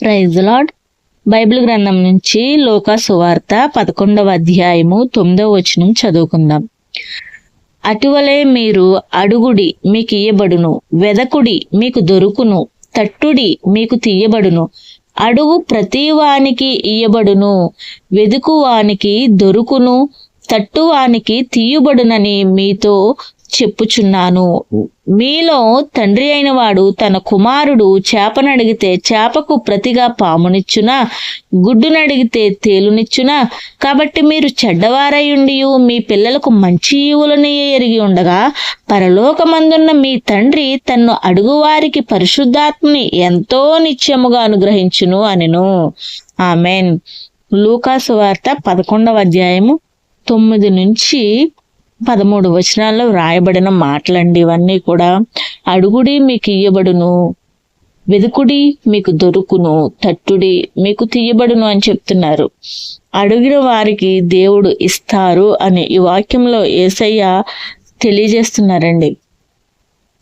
Praise lord Bible గ్రంథం నుంచి లోకా సువార్త పదకొండవ అధ్యాయము తొమ్మిదవ వచనం చదువుకుందాం. అటువలే మీరు అడుగుడి మీకు ఇయ్యబడును వెదకుడి మీకు దొరుకును తట్టుడి మీకు తీయబడును అడుగు ప్రతి వానికి ఇయ్యబడును వెదుకు వానికి దొరుకును తట్టువానికి తీయబడునని మీతో చెప్పుచున్నాను. మీలో తండ్రి అయిన వాడు తన కుమారుడు చేపనడిగితే చేపకు ప్రతిగా పామునిచ్చునా? గుడ్డునడిగితే తేలునిచ్చునా? కాబట్టి మీరు చెడ్డవారయుండి మీ పిల్లలకు మంచి ఈవులని ఎరిగి ఉండగా పరలోకమందున్న మీ తండ్రి తన్ను అడుగువారికి పరిశుద్ధాత్మని ఎంతో నిత్యముగా అనుగ్రహించును అనెను. ఆమెన్. లూకాసు వార్త పదకొండవ అధ్యాయము తొమ్మిది నుంచి పదమూడు వచనాల్లో వ్రాయబడిన మాటలండి. ఇవన్నీ కూడా అడుగుడి మీకు ఇయ్యబడును వెదుకుడి మీకు దొరుకును తట్టుడి మీకు తీయబడును అని చెప్తున్నారు. అడిగిన వారికి దేవుడు ఇస్తారు అని ఈ వాక్యంలో ఏసయ్య తెలియజేస్తున్నారండి.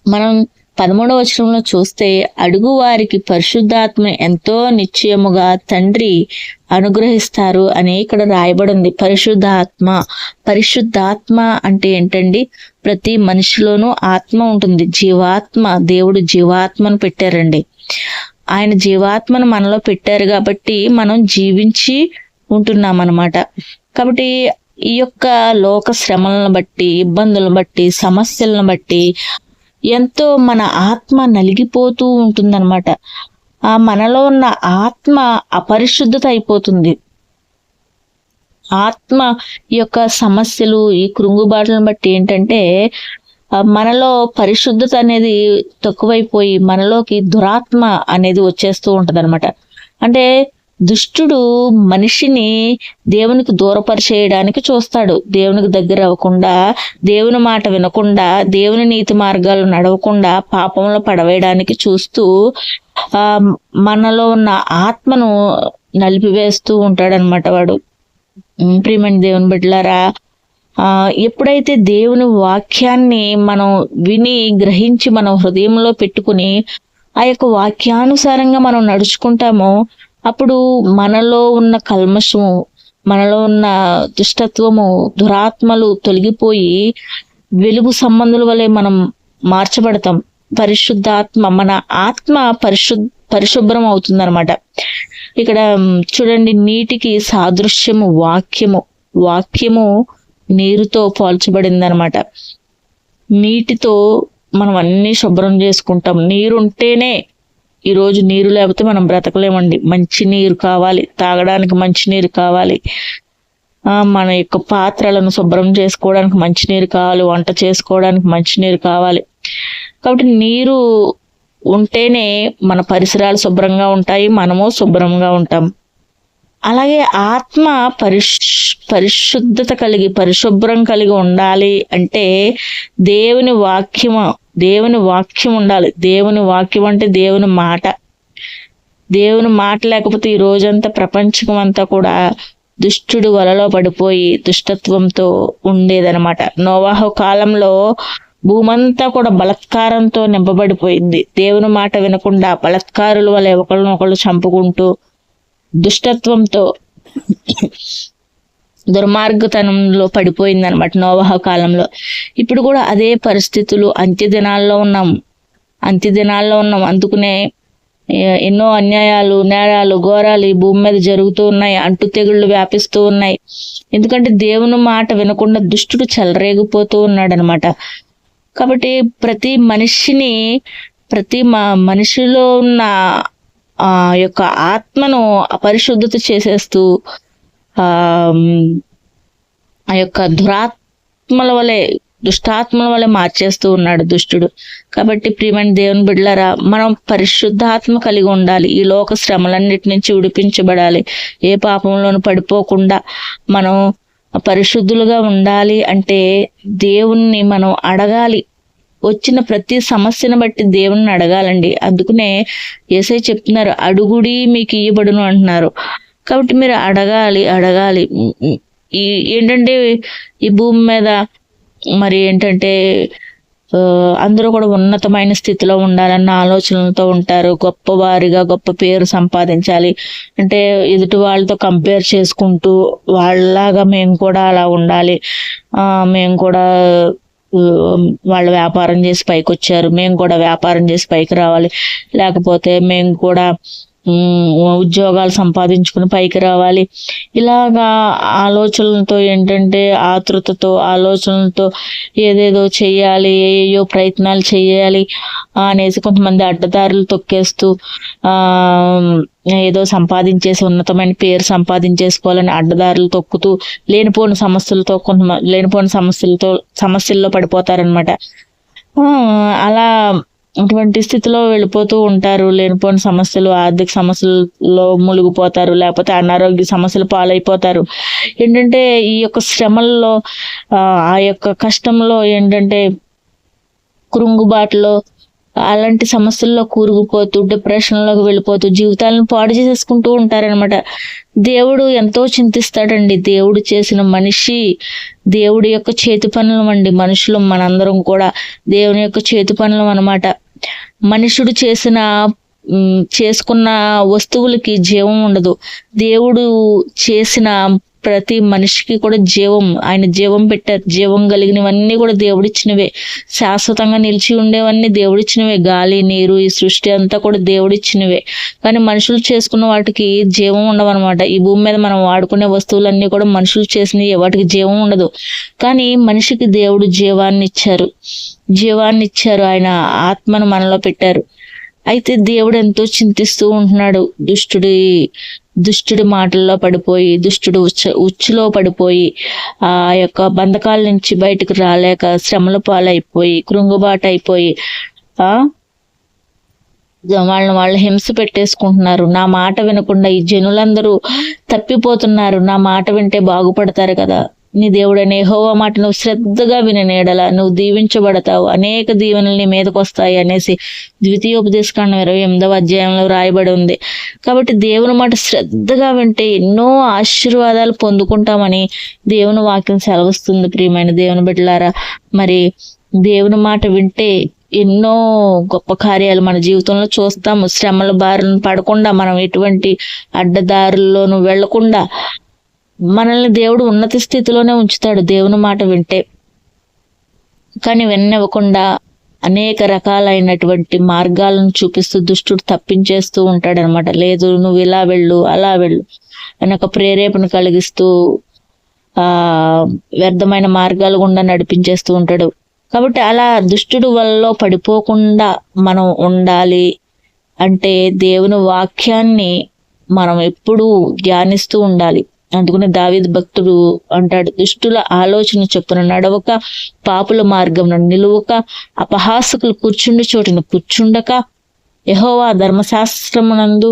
మనం పదమూడవ వచనంలో చూస్తే అడుగు వారికి పరిశుద్ధాత్మ ఎంతో నిశ్చయముగా తండ్రి అనుగ్రహిస్తారు అని ఇక్కడ రాయబడింది. పరిశుద్ధాత్మ. పరిశుద్ధాత్మ అంటే ఏంటండి? ప్రతి మనిషిలోనూ ఆత్మ ఉంటుంది. జీవాత్మ. దేవుడు జీవాత్మను పెట్టారండి. ఆయన జీవాత్మను మనలో పెట్టారు కాబట్టి మనం జీవించి ఉంటున్నాం అన్నమాట కాబట్టి ఈ యొక్క లోక శ్రమలను బట్టి ఇబ్బందులను బట్టి సమస్యలను బట్టి ఎంతో మన ఆత్మ నలిగిపోతూ ఉంటుందన్నమాట. ఆ మనలో ఉన్న ఆత్మ అపరిశుద్ధత అయిపోతుంది. ఆత్మ యొక్క సమస్యలు ఈ కృంగుబాటలను బట్టి ఏంటంటే మనలో పరిశుద్ధత అనేది తక్కువైపోయి మనలోకి దురాత్మ అనేది వచ్చేస్తూ ఉంటుంది అంటే దుష్టుడు మనిషిని దేవునికి దూరపరిచేయడానికి చూస్తాడు. దేవునికి దగ్గర అవ్వకుండా దేవుని మాట వినకుండా దేవుని నీతి మార్గాలు నడవకుండా పాపంలో పడవేయడానికి చూస్తూ ఆ మనలో ఉన్న ఆత్మను నలిపివేస్తూ ఉంటాడనమాట వాడు. ప్రియమణి దేవుని బిడ్డలారా ఆ ఎప్పుడైతే దేవుని వాక్యాన్ని మనం విని గ్రహించి మనం హృదయంలో పెట్టుకుని ఆ యొక్క వాక్యానుసారంగా మనం నడుచుకుంటామో అప్పుడు మనలో ఉన్న కల్మషము మనలో ఉన్న దుష్టత్వము దురాత్మలు తొలగిపోయి వెలుగు సంబంధుల వలె మనం మార్చబడతాం. పరిశుద్ధాత్మ మన ఆత్మ పరిశు పరిశుభ్రం అవుతుందన్నమాట. ఇక్కడ చూడండి నీటికి సాదృశ్యము వాక్యము. వాక్యము నీరుతో పోల్చబడిందనమాట నీటితో మనం అన్ని శుభ్రం చేసుకుంటాం. నీరు ఉంటేనే ఈరోజు నీరు లేకపోతే మనం బ్రతకలేమండి. మంచి నీరు కావాలి. తాగడానికి మంచి నీరు కావాలి. మన యొక్క పాత్రలను శుభ్రం చేసుకోవడానికి మంచినీరు కావాలి. వంట చేసుకోవడానికి మంచినీరు కావాలి. కాబట్టి నీరు ఉంటేనే మన పరిసరాలు శుభ్రంగా ఉంటాయి. మనము శుభ్రంగా ఉంటాం. అలాగే ఆత్మ పరిశ్ పరిశుద్ధత కలిగి పరిశుభ్రం కలిగి ఉండాలి అంటే దేవుని వాక్యము దేవుని వాక్యం ఉండాలి. దేవుని వాక్యం అంటే దేవుని మాట. దేవుని మాట లేకపోతే ఈ రోజంతా ప్రపంచం అంతా కూడా దుష్టుడు వలలో పడిపోయి దుష్టత్వంతో ఉండేదనమాట నోవాహు కాలంలో భూమంతా కూడా బలత్కారంతో నింపబడిపోయింది. దేవుని మాట వినకుండా బలత్కారుల వల్ల ఒకళ్ళనొకళ్ళు చంపుకుంటూ దుష్టత్వంతో దుర్మార్గతనంలో పడిపోయింది అనమాట నోవాహ కాలంలో. ఇప్పుడు కూడా అదే పరిస్థితులు అంత్య దినాల్లో ఉన్నాం. అంత్య దినాల్లో ఉన్నాం. అందుకునే ఎన్నో అన్యాయాలు నేరాలు ఘోరాలు ఈ భూమి మీద జరుగుతూ ఉన్నాయి. అంటు తెగుళ్ళు వ్యాపిస్తూ ఉన్నాయి. ఎందుకంటే దేవుని మాట వినకుండా దుష్టుడు చెలరేగిపోతూ ఉన్నాడు అనమాట కాబట్టి ప్రతి మనిషిని ప్రతి మనిషిలో ఉన్న ఆ యొక్క ఆత్మను అపరిశుద్ధత చేసేస్తూ ఆ ఆ యొక్క దురాత్మల వలె దుష్టాత్మల వలె మార్చేస్తూ ఉన్నాడు దుష్టుడు. కాబట్టి ప్రియమైన దేవుని బిడ్డలారా మనం పరిశుద్ధాత్మ కలిగి ఉండాలి. ఈ లోక శ్రమలన్నిటి నుంచి విడిపించబడాలి. ఏ పాపంలోనూ పడిపోకుండా మనం పరిశుద్ధులుగా ఉండాలి అంటే దేవుణ్ణి మనం అడగాలి. వచ్చిన ప్రతి సమస్యను బట్టి దేవుణ్ణి అడగాలండి. అందుకనే ఏసై చెప్తున్నారు అడుగుడి మీకు ఇయ్యబడును అంటున్నారు. కాబట్టి మీరు అడగాలి అడగాలి. ఈ ఏంటంటే ఈ భూమి మీద మరి ఏంటంటే అందరూ కూడా ఉన్నతమైన స్థితిలో ఉండాలన్న ఆలోచనలతో ఉంటారు. గొప్పవారిగా గొప్ప పేరు సంపాదించాలి. అంటే ఎదుటి వాళ్ళతో కంపేర్ చేసుకుంటూ వాళ్ళలాగా మేము కూడా అలా ఉండాలి. మేము కూడా వాళ్ళు వ్యాపారం చేసి పైకి వచ్చారు మేము కూడా వ్యాపారం చేసి పైకి రావాలి. లేకపోతే మేము కూడా ఉద్యోగాలు సంపాదించుకుని పైకి రావాలి. ఇలాగా ఆలోచనలతో ఏంటంటే ఆతృతతో ఆలోచనలతో ఏదేదో చెయ్యాలి ఏయో ప్రయత్నాలు చేయాలి అనేసి కొంతమంది అడ్డదారులు తొక్కేస్తూ ఏదో సంపాదించేసి ఉన్నతమైన పేరు సంపాదించేసుకోవాలని అడ్డదారులు తొక్కుతూ లేనిపోని సమస్యలతో కొంత లేనిపోని సమస్యలతో సమస్యల్లో పడిపోతారనమాట అలా అటువంటి స్థితిలో వెళ్ళిపోతూ ఉంటారు. లేనిపోని సమస్యలు ఆర్థిక సమస్యల్లో మునిగిపోతారు. లేకపోతే అనారోగ్య సమస్యలు పాలైపోతారు. ఏంటంటే ఈ యొక్క శ్రమల్లో ఆ యొక్క కష్టంలో ఏంటంటే కృంగుబాటులో అలాంటి సమస్యల్లో కూరుకుపోతూ డిప్రెషన్లోకి వెళ్ళిపోతూ జీవితాలను పాడు చేసేసుకుంటూ ఉంటారనమాట దేవుడు ఎంతో చింతిస్తాడండి. దేవుడు చేసిన మనిషి దేవుడి యొక్క చేతి పనులం అండి మనుషులు మనందరం కూడా దేవుని యొక్క చేతి పనులం అనమాట మనుషుడు చేసిన చేసుకున్న వస్తువులకి జీవం ఉండదు. దేవుడు చేసిన ప్రతి మనిషికి కూడా జీవం ఆయన జీవం పెట్టారు జీవం కలిగినవన్నీ కూడా దేవుడిచ్చినవే. శాశ్వతంగా నిలిచి ఉండేవన్నీ దేవుడిచ్చినవే. గాలి నీరు ఈ సృష్టి అంతా కూడా దేవుడిచ్చినవే. కానీ మనుషులు చేసుకున్న వాటికి జీవం ఉండవన్నమాట. ఈ భూమి మీద మనం వాడుకునే వస్తువులన్నీ కూడా మనుషులు చేసినవి వాటికి జీవం ఉండదు. కానీ మనిషికి దేవుడు జీవాన్ని ఇచ్చారు. జీవాన్ని ఇచ్చారు. ఆయన ఆత్మను మనలో పెట్టారు. అయితే దేవుడు ఎంతో చింతిస్తూ ఉంటున్నాడు. దుష్టుడి దుష్టుడి మాటల్లో పడిపోయి దుష్టుడు ఉచ్చ ఉచ్చులో పడిపోయి ఆ యొక్క బంధకాల నుంచి బయటకు రాలేక శ్రమల పాలైపోయి కృంగుబాటు అయిపోయి ఆ? వాళ్ళని వాళ్ళు హింస పెట్టేసుకుంటున్నారు. నా మాట వినకుండా ఈ జనులందరూ తప్పిపోతున్నారు. నా మాట వింటే బాగుపడతారు కదా. నీ దేవుడనే హోవా మాట నువ్వు శ్రద్ధగా విననేడల నువ్వు దీవించబడతావు. అనేక దీవెనలు నీ మీదకి అనేసి ద్వితీయోపదేశకాండం ఇరవై ఎనిమిదవ అధ్యాయంలో రాయబడి ఉంది. కాబట్టి దేవుని మాట శ్రద్ధగా వింటే ఎన్నో ఆశీర్వాదాలు పొందుకుంటామని దేవుని వాక్యం సెలవుస్తుంది ప్రియమైన దేవుని బిడ్డలారా. మరి దేవుని మాట వింటే ఎన్నో గొప్ప కార్యాలు మన జీవితంలో చూస్తాము. శ్రమల బారిన పడకుండా మనం ఎటువంటి అడ్డదారుల్లోనూ వెళ్ళకుండా మనల్ని దేవుడు ఉన్నత స్థితిలోనే ఉంచుతాడు. దేవుని మాట వింటే. కానీ వెన్నెవ్వకుండా అనేక రకాలైనటువంటి మార్గాలను చూపిస్తూ దుష్టుడు తప్పించేస్తూ ఉంటాడు అనమాట లేదు నువ్వు ఇలా వెళ్ళు అలా వెళ్ళు అని ఒక ప్రేరేపణ కలిగిస్తూ ఆ వ్యర్థమైన మార్గాలు గుండా నడిపించేస్తూ ఉంటాడు. కాబట్టి అలా దుష్టుడు వల్ల పడిపోకుండా మనం ఉండాలి అంటే దేవుని వాక్యాన్ని మనం ఎప్పుడూ ధ్యానిస్తూ ఉండాలి. అందుకునే దావీద్ భక్తుడు అంటాడు దుష్టుల ఆలోచన చొప్పున నడవక పాపుల మార్గం నిలువక అపహాసకులు కూర్చుండి చోటును కూర్చుండక యహోవా ధర్మశాస్త్రమునందు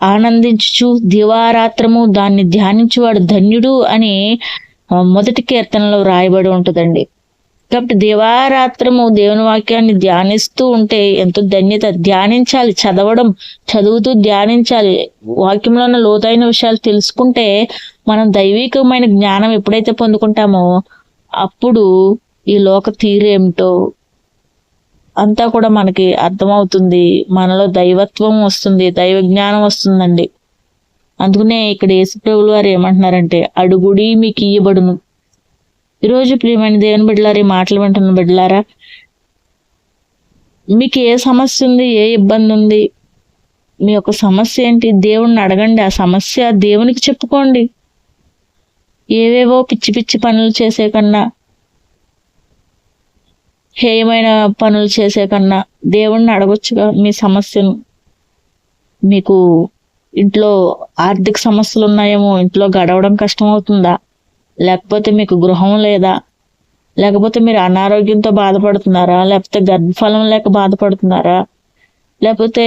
ఆనందించుచు దివారాత్రము దాన్ని ధ్యానించువాడు ధన్యుడు అని మొదటి కీర్తనలో రాయబడి ఉంటుందండి. కాబట్టి దివారాత్రము దేవుని వాక్యాన్ని ధ్యానిస్తూ ఉంటే ఎంతో ధన్యత ధ్యానించాలి చదవడం చదువుతూ ధ్యానించాలి. వాక్యంలో ఉన్న లోతైన విషయాలు తెలుసుకుంటే మనం దైవికమైన జ్ఞానం ఎప్పుడైతే పొందుకుంటామో అప్పుడు ఈ లోక తీరేమిటో అంతా కూడా మనకి అర్థమవుతుంది. మనలో దైవత్వం వస్తుంది దైవ జ్ఞానం వస్తుందండి. అందుకనే ఇక్కడ యేసుప్రభులు వారు ఏమంటున్నారంటే అడుగుడి మీకు ఇయ్యబడును. ఈరోజు ప్రియమైన దేవుని బిడ్డలారా ఈ మాటలు వింటున్న బిడ్డలారా మీకు ఏ సమస్య ఉంది ఏ ఇబ్బంది ఉంది మీ యొక్క సమస్య ఏంటి దేవుణ్ణి అడగండి ఆ సమస్య దేవునికి చెప్పుకోండి. ఏవేవో పిచ్చి పిచ్చి పనులు చేసే కన్నా హేయమైన పనులు చేసే కన్నా దేవుణ్ణి అడగొచ్చుగా మీ సమస్యను. మీకు ఇంట్లో ఆర్థిక సమస్యలు ఉన్నాయేమో ఇంట్లో గడవడం కష్టం అవుతుందా లేకపోతే మీకు గృహం లేదా? లేకపోతే మీరు అనారోగ్యంతో బాధపడుతున్నారా? లేకపోతే గర్భఫలం లేక బాధపడుతున్నారా? లేకపోతే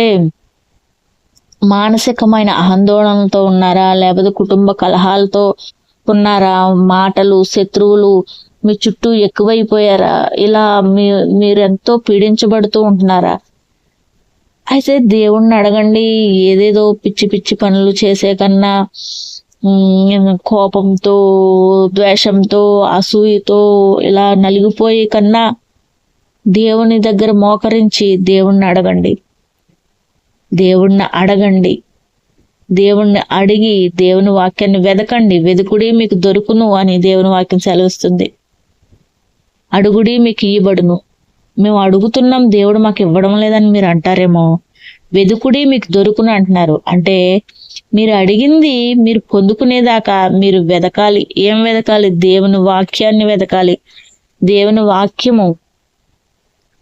మానసికమైన ఆందోళనతో ఉన్నారా? లేకపోతే కుటుంబ కలహాలతో ఉన్నారా? మాటలు శత్రువులు మీ చుట్టూ ఎక్కువైపోయారా? ఇలా మీ మీరు ఎంతో పీడించబడుతూ ఉంటున్నారా? అయితే దేవుణ్ణి అడగండి. ఏదేదో పిచ్చి పిచ్చి పనులు చేసే కన్నా కోపంతో ద్వేషంతో అసూయతో ఇలా నలిగిపోయే కన్నా దేవుని దగ్గర మోకరించి దేవుణ్ణి అడగండి. దేవుణ్ణి అడగండి. దేవుణ్ణి అడిగి దేవుని వాక్యాన్ని వెదకండి. వెదుకుడి మీకు దొరుకును అని దేవుని వాక్యం సెలవిస్తుంది. అడుగుడి మీకు ఇవ్వబడును మేము అడుగుతున్నాం దేవుడు మాకు ఇవ్వడం లేదని మీరు అంటారేమో. వెదుకుడి మీకు దొరుకును అంటున్నారు. అంటే మీరు అడిగింది మీరు పొందుకునేదాకా మీరు వెదకాలి. ఏం వెదకాలి? దేవుని వాక్యాన్ని వెదకాలి. దేవుని వాక్యము.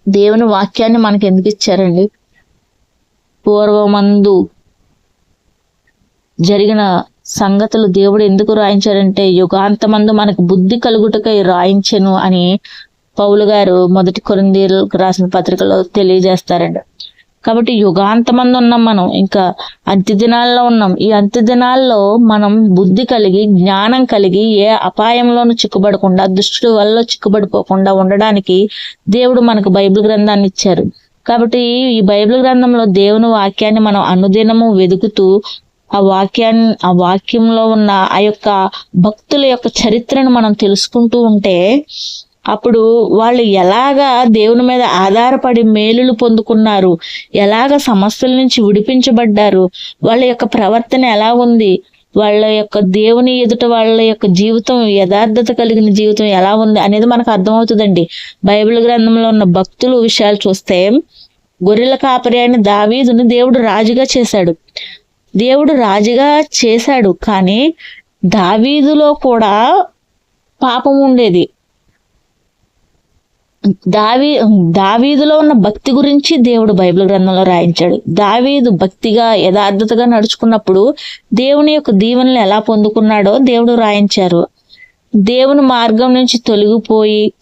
దేవుని వాక్యాన్ని మనకి ఎందుకు ఇచ్చారండి? పూర్వమందు జరిగిన సంగతులు దేవుడు ఎందుకు రాయించాడంటే యుగాంతమందు మనకు బుద్ధి కలుగుటకై రాయించను అని పౌలు గారు మొదటి కొరిందీలకు రాసిన పత్రికలో తెలియజేస్తారండి. కాబట్టి యుగాంతమంది ఉన్నాం మనం. ఇంకా అంత్య దినాల్లో ఉన్నాం. ఈ అంత్య దినాల్లో మనం బుద్ధి కలిగి జ్ఞానం కలిగి ఏ అపాయంలోనూ చిక్కుబడకుండా దుష్టుడు వల్ల చిక్కుబడిపోకుండా ఉండడానికి దేవుడు మనకు బైబిల్ గ్రంథాన్ని ఇచ్చారు. కాబట్టి ఈ బైబిల్ గ్రంథంలో దేవుని వాక్యాన్ని మనం అనుదినము వెతుకుతూ ఆ వాక్యాన్ని ఆ వాక్యంలో ఉన్న ఆ యొక్క భక్తుల యొక్క చరిత్రను మనం తెలుసుకుంటూ ఉంటే అప్పుడు వాళ్ళు ఎలాగా దేవుని మీద ఆధారపడి మేలులు పొందుకున్నారు ఎలాగ సమస్యల నుంచి విడిపించబడ్డారు వాళ్ళ యొక్క ప్రవర్తన ఎలా ఉంది వాళ్ళ యొక్క దేవుని ఎదుట వాళ్ళ యొక్క జీవితం యథార్థత కలిగిన జీవితం ఎలా ఉంది అనేది మనకు అర్థమవుతుందండి. బైబిల్ గ్రంథంలో ఉన్న భక్తులు విషయాలు చూస్తే గొర్రెల కాపరి అయిన దావీదుని దేవుడు రాజుగా చేశాడు. దేవుడు రాజుగా చేశాడు కానీ దావీదులో కూడా పాపం ఉండేది. దావీ దావీదులో ఉన్న భక్తి గురించి దేవుడు బైబిల్ గ్రంథంలో రాయించాడు. దావీదు భక్తిగా యథార్థతగా నడుచుకున్నప్పుడు దేవుని యొక్క దీవెనలు ఎలా పొందుకున్నాడో దేవుడు రాయించారు. దేవుని మార్గం నుంచి తొలగిపోయి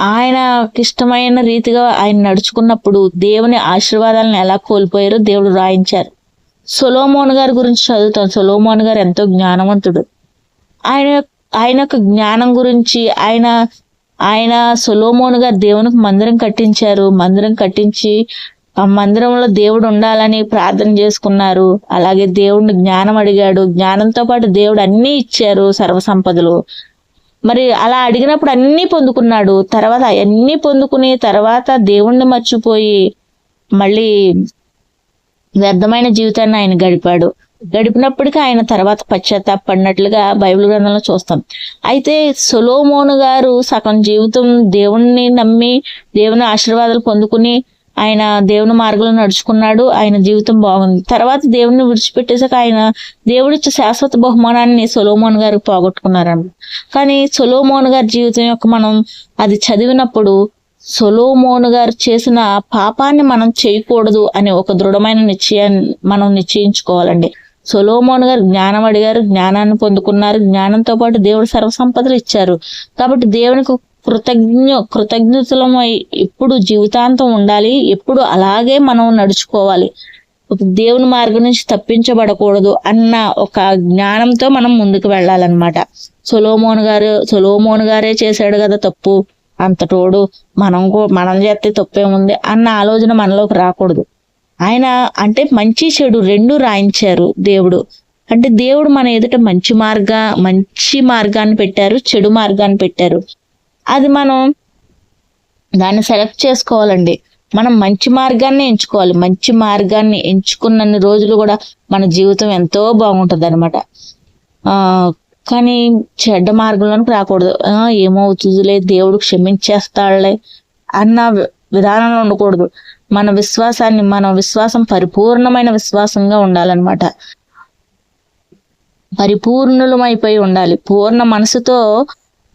ఆయనకి ఇష్టమైన రీతిగా ఆయన నడుచుకున్నప్పుడు దేవుని ఆశీర్వాదాలను ఎలా కోల్పోయారో దేవుడు రాయించారు. సొలోమోన్ గారి గురించి చదువుతాం. సొలోమోన్ గారు ఎంతో జ్ఞానవంతుడు. ఆయన ఆయన యొక్క జ్ఞానం గురించి ఆయన ఆయన సులోమోనుగా దేవునికి మందిరం కట్టించారు. మందిరం కట్టించి ఆ మందిరంలో దేవుడు ఉండాలని ప్రార్థన చేసుకున్నారు. అలాగే దేవుడిని జ్ఞానం అడిగాడు. జ్ఞానంతో పాటు దేవుడు అన్నీ ఇచ్చారు సర్వసంపదలు మరి అలా అడిగినప్పుడు అన్నీ పొందుకున్నాడు. తర్వాత అన్నీ పొందుకుని తర్వాత దేవుణ్ణి మర్చిపోయి మళ్ళీ వ్యర్థమైన జీవితాన్ని ఆయన గడిపాడు. గడిపినప్పటికీ ఆయన తర్వాత పశ్చాత్తాపడినట్లుగా బైబిల్ గ్రంథంలో చూస్తాం. అయితే సొలోమోను గారు సగం జీవితం దేవుణ్ణి నమ్మి దేవుని ఆశీర్వాదాలు పొందుకుని ఆయన దేవుని మార్గంలో నడుచుకున్నాడు. ఆయన జీవితం బాగుంది. తర్వాత దేవుడిని విడిచిపెట్టేసాక ఆయన దేవుడిచ్చే శాశ్వత బహుమానాన్ని సొలోమోన్ గారు పోగొట్టుకున్నారండి కానీ సొలోమోన్ గారి జీవితం యొక్క మనం అది చదివినప్పుడు సొలోమోను గారు చేసిన పాపాన్ని మనం చేయకూడదు అనే ఒక దృఢమైన నిశ్చయాన్ని మనం నిశ్చయించుకోవాలండి. సొలోమోన్ గారు జ్ఞానం అడిగారు జ్ఞానాన్ని పొందుకున్నారు జ్ఞానంతో పాటు దేవుడు సర్వసంపదలు ఇచ్చారు. కాబట్టి దేవునికి కృతజ్ఞ కృతజ్ఞతలమై ఎప్పుడు జీవితాంతం ఉండాలి ఎప్పుడు అలాగే మనం నడుచుకోవాలి. ఒక దేవుని మార్గం నుంచి తప్పించబడకూడదు అన్న ఒక జ్ఞానంతో మనం ముందుకు వెళ్ళాలన్నమాట. సొలోమోన్ గారు సొలోమోన్ గారే చేశాడు కదా తప్పు అంతటోడు మనం మనం చేస్తే తప్పేముంది అన్న ఆలోచన మనలోకి రాకూడదు. ఆయన అంటే మంచి చెడు రెండు రాయించారు దేవుడు. అంటే దేవుడు మన ఎదుట మంచి మార్గ మంచి మార్గాన్ని పెట్టారు చెడు మార్గాన్ని పెట్టారు. అది మనం దాన్ని సెలెక్ట్ చేసుకోవాలండి. మనం మంచి మార్గాన్ని ఎంచుకోవాలి. మంచి మార్గాన్ని ఎంచుకున్నన్ని రోజులు కూడా మన జీవితం ఎంతో బాగుంటుంది అనమాట కానీ చెడ్డ మార్గంలోనికి రాకూడదు. ఏమవుతుందిలే దేవుడు క్షమించేస్తాడులే అన్న విధానంలో ఉండకూడదు. మన విశ్వాసాన్ని మన విశ్వాసం పరిపూర్ణమైన విశ్వాసంగా ఉండాలన్నమాట. పరిపూర్ణులమైపోయి ఉండాలి. పూర్ణ మనసుతో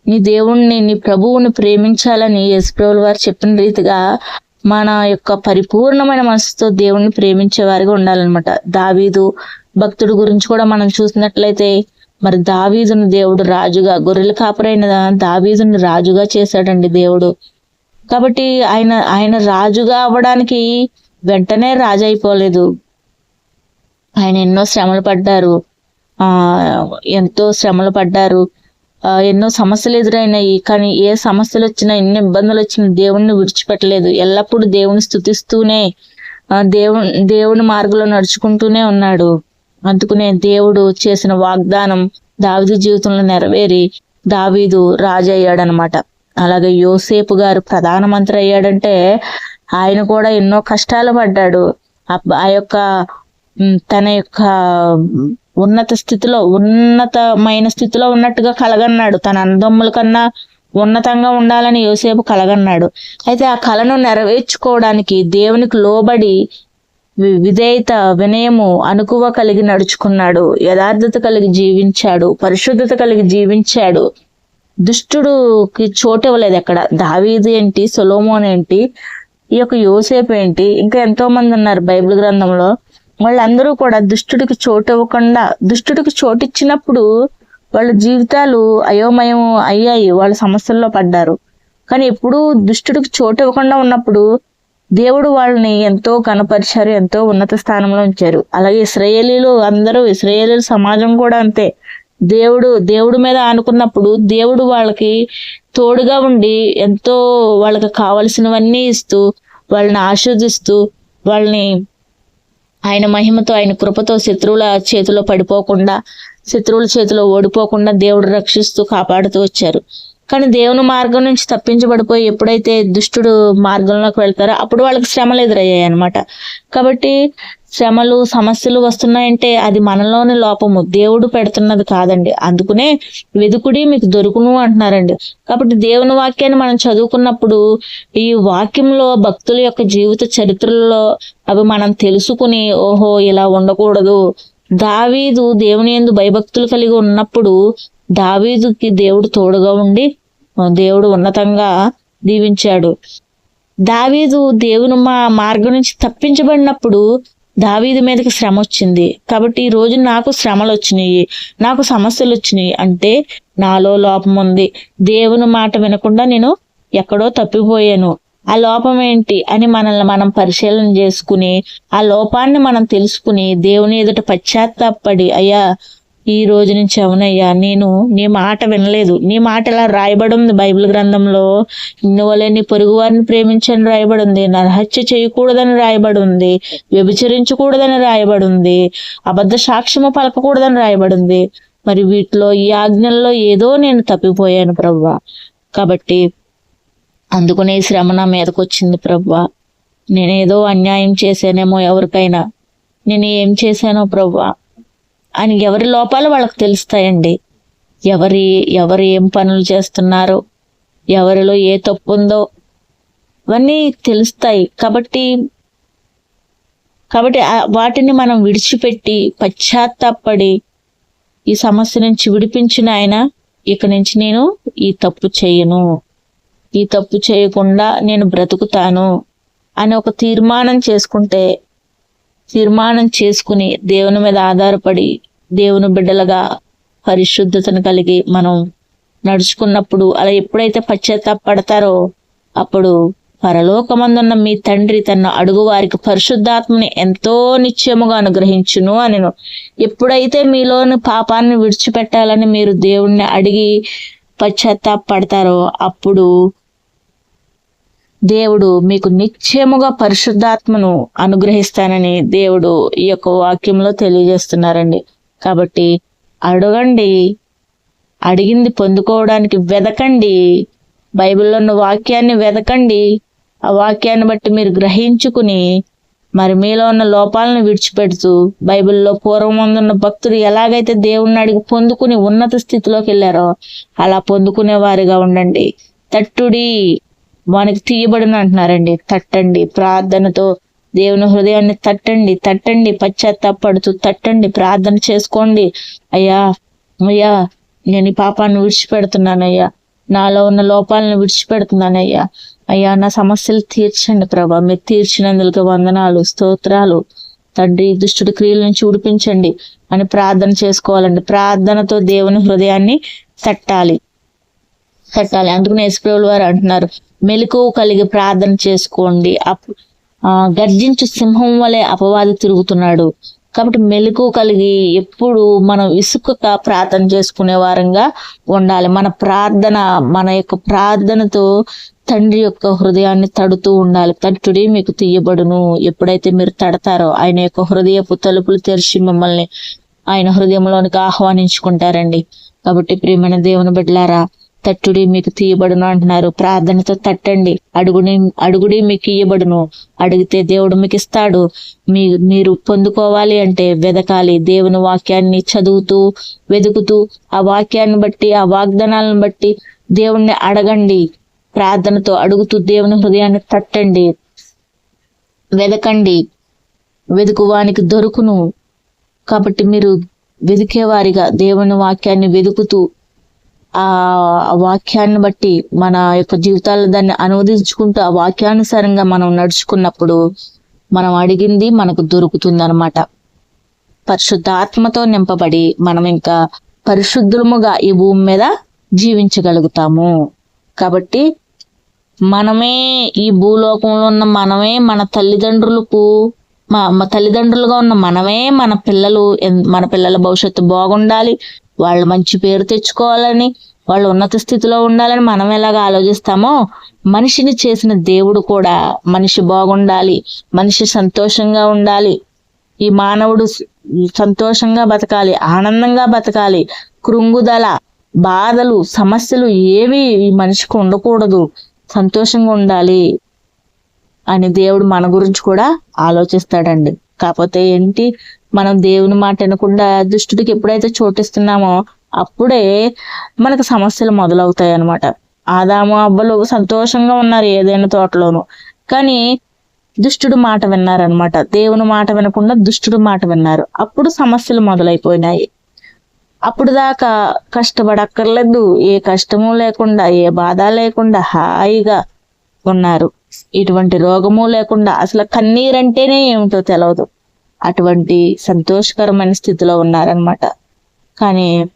నీ దేవుణ్ణి నీ ప్రభువుని ప్రేమించాలని యేసుప్రభుల వారు చెప్పిన రీతిగా మన యొక్క పరిపూర్ణమైన మనసుతో దేవుణ్ణి ప్రేమించే వారిగా ఉండాలన్నమాట. దావీదు భక్తుడి గురించి కూడా మనం చూసినట్లయితే మరి దావీదును దేవుడు రాజుగా గొర్రెల కాపరైన దావీదును రాజుగా చేశాడండి దేవుడు. కాబట్టి ఆయన ఆయన రాజుగా అవ్వడానికి వెంటనే రాజు అయిపోలేదు ఆయన ఎన్నో శ్రమలు పడ్డారు. ఆ ఎంతో శ్రమలు పడ్డారు. ఎన్నో సమస్యలు ఎదురైనాయి. కానీ ఏ సమస్యలు వచ్చినా ఎన్ని ఇబ్బందులు వచ్చినా దేవుణ్ణి విడిచిపెట్టలేదు. ఎల్లప్పుడూ దేవుని స్థుతిస్తూనే దేవుని దేవు దేవుని మార్గంలో నడుచుకుంటూనే ఉన్నాడు. అందుకునే దేవుడు చేసిన వాగ్దానం దావీదు జీవితంలో నెరవేరి దావీదు రాజు అయ్యాడనమాట అలాగే యోసేపు గారు ప్రధానమంత్రి అయ్యాడంటే ఆయన కూడా ఎన్నో కష్టాలు పడ్డాడు. ఆ- యొక్క తన యొక్క ఉన్నత స్థితిలో ఉన్నతమైన స్థితిలో ఉన్నట్టుగా కలగన్నాడు. తన అందమ్ముల కన్నా ఉన్నతంగా ఉండాలని యోసేపు కలగన్నాడు. అయితే ఆ కలను నెరవేర్చుకోవడానికి దేవునికి లోబడి వి- విధేయత వినయము అనుకువ కలిగి నడుచుకున్నాడు. యథార్థత కలిగి జీవించాడు. పరిశుద్ధత కలిగి జీవించాడు. దుష్టుడుకి చోటు ఇవ్వలేదు ఎక్కడ. దావీదు ఏంటి సొలోమోన్ ఏంటి ఈ యొక్క యోసేపు ఏంటి ఇంకా ఎంతో మంది ఉన్నారు బైబిల్ గ్రంథంలో. వాళ్ళందరూ కూడా దుష్టుడికి చోటు ఇవ్వకుండా దుష్టుడికి చోటు ఇచ్చినప్పుడు వాళ్ళ జీవితాలు అయోమయం అయ్యాయి వాళ్ళ సమస్యల్లో పడ్డారు. కానీ ఎప్పుడూ దుష్టుడికి చోటు ఇవ్వకుండా ఉన్నప్పుడు దేవుడు వాళ్ళని ఎంతో కనపరిచారు ఎంతో ఉన్నత స్థానంలో ఉంచారు. అలాగే ఇస్రాయేలీలు అందరూ ఇస్రాయేలీ సమాజం కూడా అంతే. దేవుడు దేవుడి మీద ఆనుకున్నప్పుడు దేవుడు వాళ్ళకి తోడుగా ఉండి ఎంతో వాళ్ళకి కావలసినవన్నీ ఇస్తూ వాళ్ళని ఆశీర్దిస్తూ వాళ్ళని ఆయన మహిమతో ఆయన కృపతో శత్రువుల చేతిలో పడిపోకుండా శత్రువుల చేతిలో ఓడిపోకుండా దేవుడు రక్షిస్తూ కాపాడుతూ వచ్చారు. కానీ దేవుని మార్గం నుంచి తప్పించబడిపోయి ఎప్పుడైతే దుష్టుడు మార్గంలోకి వెళ్తారో అప్పుడు వాళ్ళకి శ్రమలు ఎదురయ్యాయి అనమాట కాబట్టి శ్రమలు సమస్యలు వస్తున్నాయంటే అది మనలోని లోపము. దేవుడు పెడుతున్నది కాదండి. అందుకునే వెదుకుడి మీకు దొరుకును అంటున్నారండి. కాబట్టి దేవుని వాక్యాన్ని మనం చదువుకున్నప్పుడు ఈ వాక్యంలో భక్తుల యొక్క జీవిత చరిత్రలో అవి మనం తెలుసుకుని ఓహో ఇలా ఉండకూడదు. దావీదు దేవుని ఎందు భయభక్తులు కలిగి ఉన్నప్పుడు దావీదుకి దేవుడు తోడుగా ఉండి దేవుడు ఉన్నతంగా దీవించాడు. దావీదు దేవుని మా మార్గం నుంచి తప్పించబడినప్పుడు దావీదు మీదకి శ్రమ వచ్చింది కాబట్టి ఈ రోజు నాకు శ్రమలు వచ్చినాయి నాకు సమస్యలు వచ్చినాయి అంటే నాలో లోపం ఉంది దేవుని మాట వినకుండా నేను ఎక్కడో తప్పిపోయాను. ఆ లోపం ఏంటి అని మనల్ని మనం పరిశీలన చేసుకుని ఆ లోపాన్ని మనం తెలుసుకుని దేవుని ఎదుట పశ్చాత్తాపడి అయ్యా ఈ రోజు నుంచి అవునయ్యా నేను నీ మాట వినలేదు. నీ మాట ఇలా రాయబడి ఉంది బైబిల్ గ్రంథంలో? నువ్వలే నీ పొరుగు వారిని ప్రేమించని రాయబడి ఉంది. నరహత్య చేయకూడదని రాయబడి ఉంది. వ్యభిచరించకూడదని రాయబడి ఉంది. అబద్ధ సాక్ష్యము పలకకూడదని రాయబడి ఉంది. మరి వీటిలో ఈ ఆజ్ఞల్లో ఏదో నేను తప్పిపోయాను ప్రవ్వా. కాబట్టి అందుకునే ఈ శ్రమ నా మీదకు వచ్చింది ప్రవ్వా. నేనేదో అన్యాయం చేశానేమో ఎవరికైనా. నేను ఏం చేశానో ప్రవ్వా. అని ఎవరి లోపాలు వాళ్ళకి తెలుస్తాయండి. ఎవరి ఎవరు ఏం పనులు చేస్తున్నారో ఎవరిలో ఏ తప్పు ఉందో ఇవన్నీ తెలుస్తాయి. కాబట్టి కాబట్టి వాటిని మనం విడిచిపెట్టి పశ్చాత్తాపడి ఈ సమస్య నుంచి విడిపించిన ఆయన ఇక నుంచి నేను ఈ తప్పు చేయను. ఈ తప్పు చేయకుండా నేను బ్రతుకుతాను అని ఒక తీర్మానం చేసుకుంటే తీర్మానం చేసుకుని దేవుని మీద ఆధారపడి దేవుని బిడ్డలుగా పరిశుద్ధతను కలిగి మనం నడుచుకున్నప్పుడు అలా ఎప్పుడైతే పశ్చాత్తాపడతారో అప్పుడు పరలోకమందున్న మీ తండ్రి తన అడుగు వారికి పరిశుద్ధాత్మని ఎంతో నిశ్చయముగా అనుగ్రహించును అని ఎప్పుడైతే మీలోని పాపాన్ని విడిచిపెట్టాలని మీరు దేవుణ్ణి అడిగి పశ్చాత్తాపడతారో అప్పుడు దేవుడు మీకు నిశ్చయముగా పరిశుద్ధాత్మను అనుగ్రహిస్తానని దేవుడు ఈ యొక్క వాక్యంలో తెలియజేస్తున్నారండి. కాబట్టి అడగండి అడిగింది పొందుకోవడానికి వెదకండి బైబిల్లో ఉన్న వాక్యాన్ని వెదకండి ఆ వాక్యాన్ని బట్టి మీరు గ్రహించుకుని మరి మీలో ఉన్న లోపాలను విడిచిపెడుతూ బైబిల్లో పూర్వం భక్తులు ఎలాగైతే దేవుణ్ణి అడిగి పొందుకుని ఉన్నత స్థితిలోకి వెళ్ళారో అలా పొందుకునే వారిగా ఉండండి. తట్టుడి. వానికి తీయబడిన అంటున్నారండి. తట్టండి. ప్రార్థనతో దేవుని హృదయాన్ని తట్టండి. తట్టండి. పశ్చాత్తాపడుతూ తట్టండి. ప్రార్థన చేసుకోండి. అయ్యా అయ్యా నేను ఈ పాపాన్ని విడిచిపెడుతున్నానయ్యా. నాలో ఉన్న లోపాలను విడిచిపెడుతున్నానయ్యా. అయ్యా నా సమస్యలు తీర్చండి ప్రభా. మీరు తీర్చినందుకు వందనాలు స్తోత్రాలు. తండ్రి దుష్టుడి క్రియల నుంచి ఉడిపించండి అని ప్రార్థన చేసుకోవాలండి. ప్రార్థనతో దేవుని హృదయాన్ని తట్టాలి. తట్టాలి. అందుకని యశ్ప్రభులు వారు అంటున్నారు. మెలకువ కలిగి ప్రార్థన చేసుకోండి. అప్ గర్జించు సింహం వలె అపవాది తిరుగుతున్నాడు. కాబట్టి మెలకు కలిగి ఎప్పుడు మనం ఇసుకక ప్రార్థన చేసుకునే వారంగా ఉండాలి. మన ప్రార్థన మన యొక్క ప్రార్థనతో తండ్రి యొక్క హృదయాన్ని తడుతూ ఉండాలి. తట్టుడి మీకు తీయబడును. ఎప్పుడైతే మీరు తడతారో ఆయన యొక్క హృదయపు తలుపులు తెరిచి మిమ్మల్ని ఆయన హృదయంలోనికి ఆహ్వానించుకుంటారండి. కాబట్టి ప్రియమైన దేవుని బిడ్డలారా తట్టుడి మీకు తీయబడును అంటున్నారు. ప్రార్థనతో తట్టండి. అడుగుని అడుగుడి మీకు ఇయ్యబడును. అడిగితే దేవుడు మీకు ఇస్తాడు. మీ మీరు పొందుకోవాలి అంటే వెదకాలి. దేవుని వాక్యాన్ని చదువుతూ వెతుకుతూ ఆ వాక్యాన్ని బట్టి ఆ వాగ్దానాలను బట్టి దేవుణ్ణి అడగండి. ప్రార్థనతో అడుగుతూ దేవుని హృదయాన్ని తట్టండి. వెదకండి. వెదుకువానికి దొరుకును. కాబట్టి మీరు వెదికేవారిగా దేవుని వాక్యాన్ని వెతుకుతూ ఆ వాక్యాన్ని బట్టి మన యొక్క జీవితాల్లో దాన్ని అనువదించుకుంటూ ఆ వాక్యానుసారంగా మనం నడుచుకున్నప్పుడు మనం అడిగింది మనకు దొరుకుతుంది అనమాట పరిశుద్ధాత్మతో నింపబడి మనం ఇంకా పరిశుద్ధముగా ఈ భూమి మీద జీవించగలుగుతాము. కాబట్టి మనమే ఈ భూలోకంలో ఉన్న మనమే మన తల్లిదండ్రులకు మా అమ్మ తల్లిదండ్రులుగా ఉన్న మనమే మన పిల్లలు మన పిల్లల భవిష్యత్తు బాగుండాలి వాళ్ళు మంచి పేరు తెచ్చుకోవాలని వాళ్ళు ఉన్నత స్థితిలో ఉండాలని మనం ఎలాగ ఆలోచిస్తామో మనిషిని చేసిన దేవుడు కూడా మనిషి బాగుండాలి మనిషి సంతోషంగా ఉండాలి ఈ మానవుడు సంతోషంగా బతకాలి ఆనందంగా బతకాలి కృంగుదల బాధలు సమస్యలు ఏవి ఈ మనిషికి ఉండకూడదు సంతోషంగా ఉండాలి. అని దేవుడు మన గురించి కూడా ఆలోచిస్తాడండి. కాకపోతే ఏంటి? మనం దేవుని మాట వినకుండా దుష్టుడికి ఎప్పుడైతే చోటిస్తున్నామో అప్పుడే మనకు సమస్యలు మొదలవుతాయి అన్నమాట ఆదాము అబ్బలు సంతోషంగా ఉన్నారు ఏదైనా తోటలోను. కానీ దుష్టుడు మాట విన్నారనమాట దేవుని మాట వినకుండా దుష్టుడు మాట విన్నారు. అప్పుడు సమస్యలు మొదలైపోయినాయి. అప్పుడు దాకా కష్టపడక్కర్లేదు. ఏ కష్టము లేకుండా ఏ బాధ లేకుండా హాయిగా ఉన్నారు. ఇటువంటి రోగము లేకుండా అసలు కన్నీరంటేనే ఏమిటో తెలియదు అటువంటి సంతోషకరమైన స్థితిలో ఉన్నారనమాట కానీ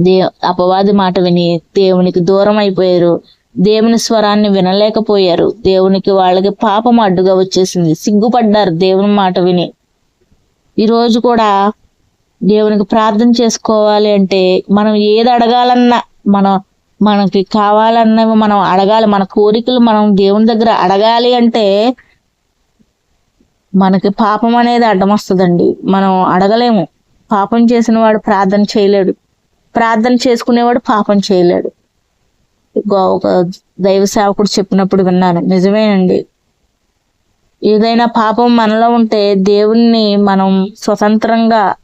దే అపవాది మాట విని దేవునికి దూరం అయిపోయారు. దేవుని స్వరాన్ని వినలేకపోయారు. దేవునికి వాళ్ళకి పాపం అడ్డుగా వచ్చేసింది. సిగ్గుపడ్డారు దేవుని మాట విని. ఈరోజు కూడా దేవునికి ప్రార్థన చేసుకోవాలి అంటే మనం ఏది అడగాలన్నా మనం మనకి కావాలన్నవి మనం అడగాలి. మన కోరికలు మనం దేవుని దగ్గర అడగాలి అంటే మనకి పాపం అనేది అడ్డం వస్తుందండి. మనం అడగలేము. పాపం చేసిన వాడు ప్రార్థన చేయలేడు. ప్రార్థన చేసుకునేవాడు పాపం చేయలేడు. గో- ఒక దైవ సేవకుడు చెప్పినప్పుడు విన్నాను. నిజమేనండి. ఏదైనా పాపం మనలో ఉంటే దేవుణ్ణి మనం స్వతంత్రంగా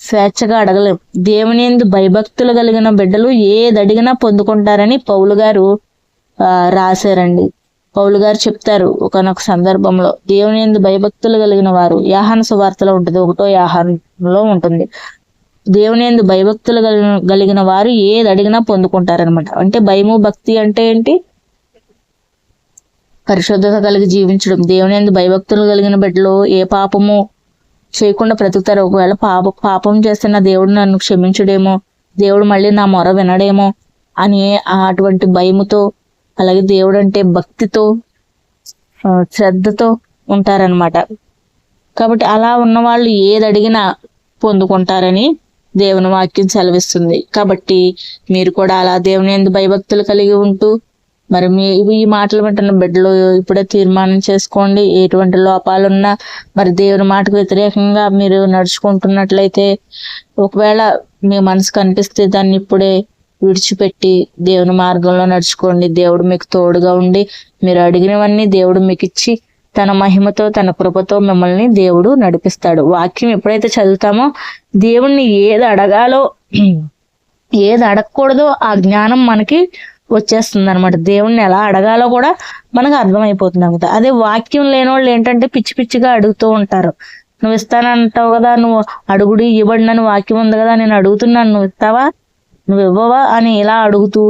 స్వేచ్ఛగా అడగలేం. దేవునిందు భయభక్తులు కలిగిన బిడ్డలు ఏది అడిగినా పొందుకుంటారని పౌలు గారు రాశారండి. పౌలు గారు చెప్తారు ఒకనొక సందర్భంలో దేవుని ఎందు భయభక్తులు కలిగిన వారు యాహాన సువార్తలో ఉంటుంది ఒకటో యాహానంలో ఉంటుంది. దేవుని ఎందు భయభక్తులు కలిగిన కలిగిన వారు ఏది అడిగినా పొందుకుంటారనమాట అంటే భయము భక్తి అంటే ఏంటి? పరిశుద్ధత కలిగి జీవించడం. దేవుని ఎందు భయభక్తులు కలిగిన బిడ్డలు ఏ పాపము చేయకుండా బ్రతుకుతారు. ఒకవేళ పాప పాపం చేస్తున్న దేవుడు నన్ను క్షమించడేమో దేవుడు మళ్ళీ నా మొర వినడేమో అని అటువంటి భయముతో అలాగే దేవుడు అంటే భక్తితో శ్రద్ధతో ఉంటారనమాట కాబట్టి అలా ఉన్న వాళ్ళు ఏది అడిగినా పొందుకుంటారని దేవుని వాక్యం సెలవిస్తుంది. కాబట్టి మీరు కూడా అలా దేవుని ఎందు భయభక్తులు కలిగి ఉంటూ మరి మీ ఈ మాటలు వింటున్న బిడ్డలు ఇప్పుడే తీర్మానం చేసుకోండి. ఎటువంటి లోపాలున్నా మరి దేవుని మాటకు వ్యతిరేకంగా మీరు నడుచుకుంటున్నట్లయితే ఒకవేళ మీ మనసు కనిపిస్తే దాన్ని ఇప్పుడే విడిచిపెట్టి దేవుని మార్గంలో నడుచుకోండి. దేవుడు మీకు తోడుగా ఉండి మీరు అడిగినవన్నీ దేవుడు మీకు ఇచ్చి తన మహిమతో తన కృపతో మిమ్మల్ని దేవుడు నడిపిస్తాడు. వాక్యం ఎప్పుడైతే చదువుతామో దేవుణ్ణి ఏది అడగాలో ఏది అడగకూడదో ఆ జ్ఞానం మనకి వచ్చేస్తుంది అనమాట దేవుణ్ణి ఎలా అడగాలో కూడా మనకు అర్థమైపోతుంది అనమాట అదే వాక్యం లేని వాళ్ళు ఏంటంటే పిచ్చి పిచ్చిగా అడుగుతూ ఉంటారు. నువ్వు ఇస్తానంటావు కదా నువ్వు అడుగుడు ఇవ్వండి అని వాక్యం ఉంది కదా నేను అడుగుతున్నాను. నువ్వు ఇస్తావా? నువ్వు ఇవ్వవా? అని ఇలా అడుగుతూ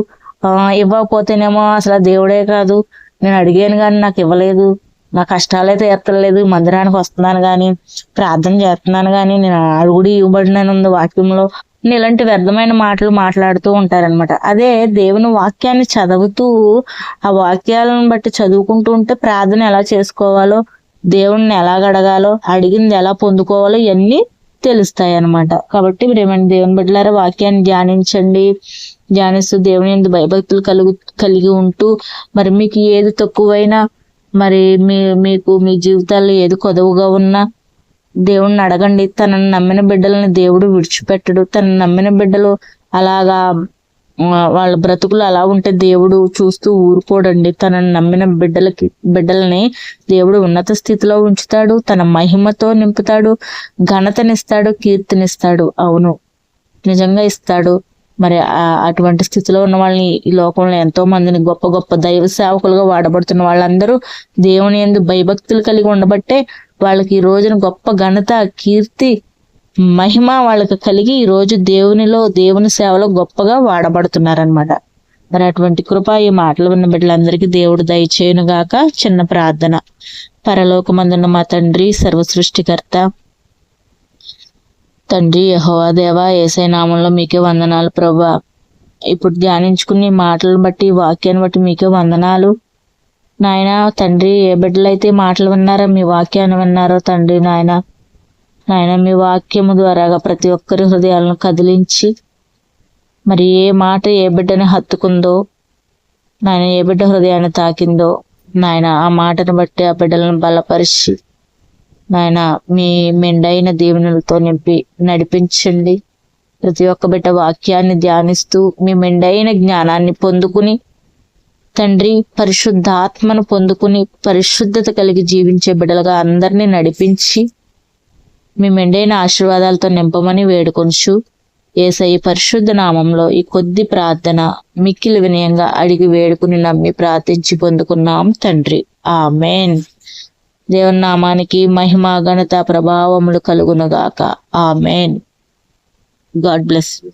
ఇవ్వకపోతేనేమో అసలు దేవుడే కాదు. నేను అడిగాను కానీ నాకు ఇవ్వలేదు. నా కష్టాలైతే ఎత్తలేదు మందిరానికి వస్తున్నాను కానీ ప్రార్థన చేస్తున్నాను కానీ నేను అడుగుడి ఇవ్వబడినని ఉంది వాక్యంలో. ఇలాంటి వ్యర్థమైన మాటలు మాట్లాడుతూ ఉంటారనమాట అదే దేవుని వాక్యాన్ని చదువుతూ ఆ వాక్యాలను బట్టి చదువుకుంటూ ఉంటే ప్రార్థన ఎలా చేసుకోవాలో దేవుణ్ణి ఎలా అడగాలో అడిగింది ఎలా పొందుకోవాలో ఇవన్నీ తెలుస్తాయి అన్నమాట కాబట్టి మీరు ఏమైనా దేవుని బిడ్డలారా వాక్యాన్ని ధ్యానించండి. ధ్యానిస్తూ దేవుని ఎందు భయభక్తులు కలుగు కలిగి ఉంటూ మరి మీకు ఏది తక్కువైనా మరి మీ మీకు మీ జీవితాల్లో ఏది కొదవుగా ఉన్నా దేవుణ్ణి అడగండి. తనను నమ్మిన బిడ్డలను దేవుడు విడిచిపెట్టడు. తనను నమ్మిన బిడ్డలు అలాగా వాళ్ళ బ్రతుకులు అలా ఉంటే దేవుడు చూస్తూ ఊరుకోడండి. తనని నమ్మిన బిడ్డలకి బిడ్డలని దేవుడు ఉన్నత స్థితిలో ఉంచుతాడు. తన మహిమతో నింపుతాడు. ఘనతనిస్తాడు. కీర్తినిస్తాడు. అవును. నిజంగా ఇస్తాడు. మరి ఆ- అటువంటి స్థితిలో ఉన్న వాళ్ళని ఈ లోకంలో ఎంతో మందిని గొప్ప గొప్ప దైవ సేవకులుగా వాడబడుతున్న వాళ్ళందరూ దేవుని ఎందు భయభక్తులు కలిగి ఉండబట్టే వాళ్ళకి ఈ రోజున గొప్ప ఘనత కీర్తి మహిమ వాళ్ళకి కలిగి ఈ రోజు దేవునిలో దేవుని సేవలో గొప్పగా వాడబడుతున్నారనమాట మరి అటువంటి కృప ఈ మాటలు విన్న బిడ్డలందరికీ దేవుడు దయచేయును గాక. చిన్న ప్రార్థన. పరలోకమందున్న మా తండ్రి సర్వ సృష్టికర్త తండ్రి యహోవా దేవా ఏసై నామంలో మీకే వందనాలు ప్రభా. ఇప్పుడు ధ్యానించుకుని మాటలను బట్టి వాక్యాన్ని బట్టి మీకే వందనాలు. నాయన తండ్రి ఏ బిడ్డలైతే మాటలు విన్నారో మీ వాక్యాన్ని విన్నారో తండ్రి నాయన నాయన మీ వాక్యము ద్వారాగా ప్రతి ఒక్కరి హృదయాలను కదిలించి మరి ఏ మాట ఏ బిడ్డని హత్తుకుందో నాయన ఏ బిడ్డ హృదయాన్ని తాకిందో నాయన ఆ మాటను బట్టి ఆ బిడ్డలను బలపరిచి నాయన మీ మెండైన దీవెనలతో నింపి నడిపించండి. ప్రతి ఒక్క బిడ్డ వాక్యాన్ని ధ్యానిస్తూ మీ మెండైన జ్ఞానాన్ని పొందుకుని తండ్రి పరిశుద్ధాత్మను పొందుకుని పరిశుద్ధత కలిగి జీవించే బిడ్డలుగా అందరినీ నడిపించి మీ మెండైన ఆశీర్వాదాలతో నింపమని వేడుకొంచు. ఏసై పరిశుద్ధ నామంలో ఈ కొద్ది ప్రార్థన మిక్కిలి వినయంగా అడిగి వేడుకుని నమ్మి ప్రార్థించి పొందుకున్నాం తండ్రి. ఆమెన్. దేవుని నామానికి మహిమ ఘనత ప్రభావములు కలుగునుగాక. ఆమెన్. God bless you.